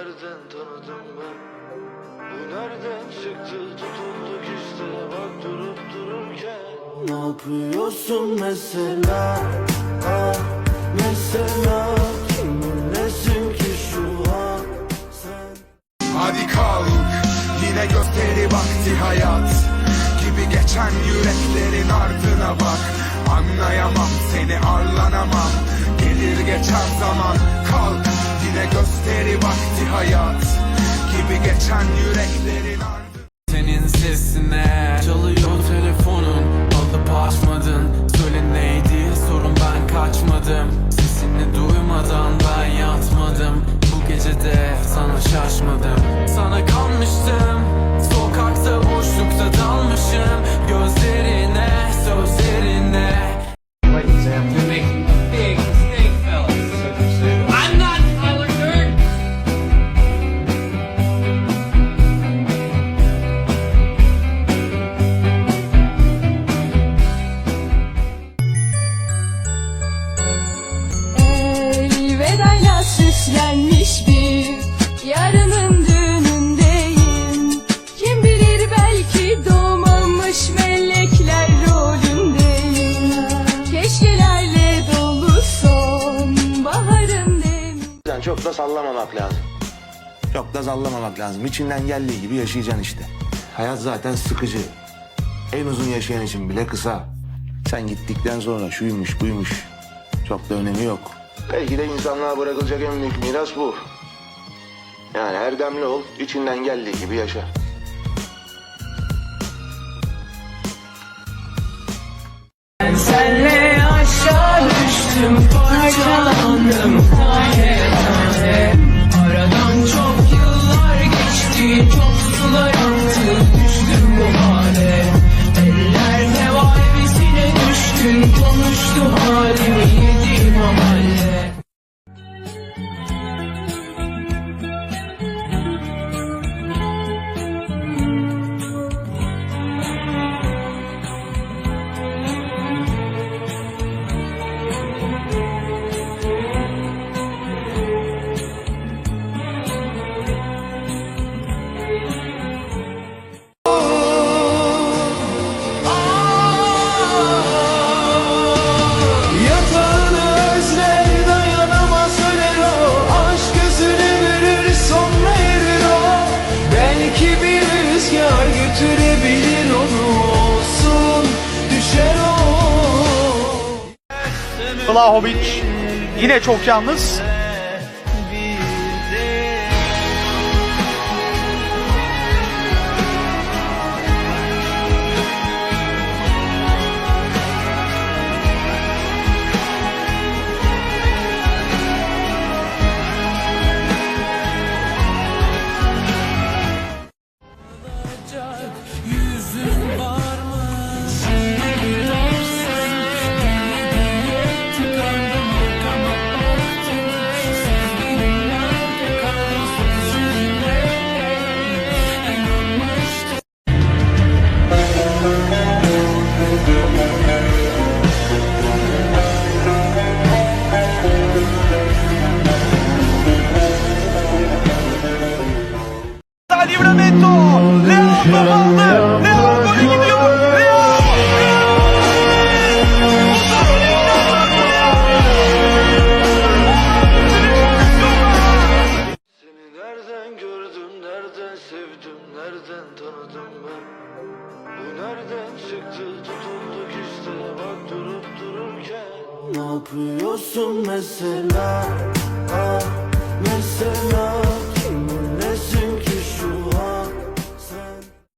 nereden tanıdım ben? Bu nereden çıktı tutulduk işte bak durup dururken Ne yapıyorsun mesela? Ah mesela Kiminlesin ki şu an sen? Hadi kalk yine gösteri vakti hayat Gibi geçen yüreklerin ardına bak Anlayamam seni arlanamam Gelir geçer zaman kalk yine gösteri vakti hayat Gibi geçen yüreklerin ardına Senin sesine Çalıyor telefonun. Alıp açmadın. Söyle neydi sorun ben kaçmadım. Sesini duymadan ben yatmadım. Bu gece de sana şaşmadım Süslenmiş bir yarının düğünündeyim Kim bilir belki doğmamış melekler rolündeyim Keşkelerle dolu son baharın demin Sen çok da sallamamak lazım. Çok da sallamamak lazım. İçinden geldiği gibi yaşayacaksın işte. Hayat zaten sıkıcı. En uzun yaşayan için bile kısa. Sen gittikten sonra şuymuş buymuş. Çok da önemi yok. Belki de insanlığa bırakılacak en büyük miras bu. Yani erdemli ol, içinden geldiği gibi yaşa. Senle götürebilir onu Olsun düşer o Vlahovic yine çok yalnız. nereden tanıdım ben? Bu nereden çıktı? Tutulduk işte bak durup dururken. Ne yapıyorsun mesela? Ah, Mesela?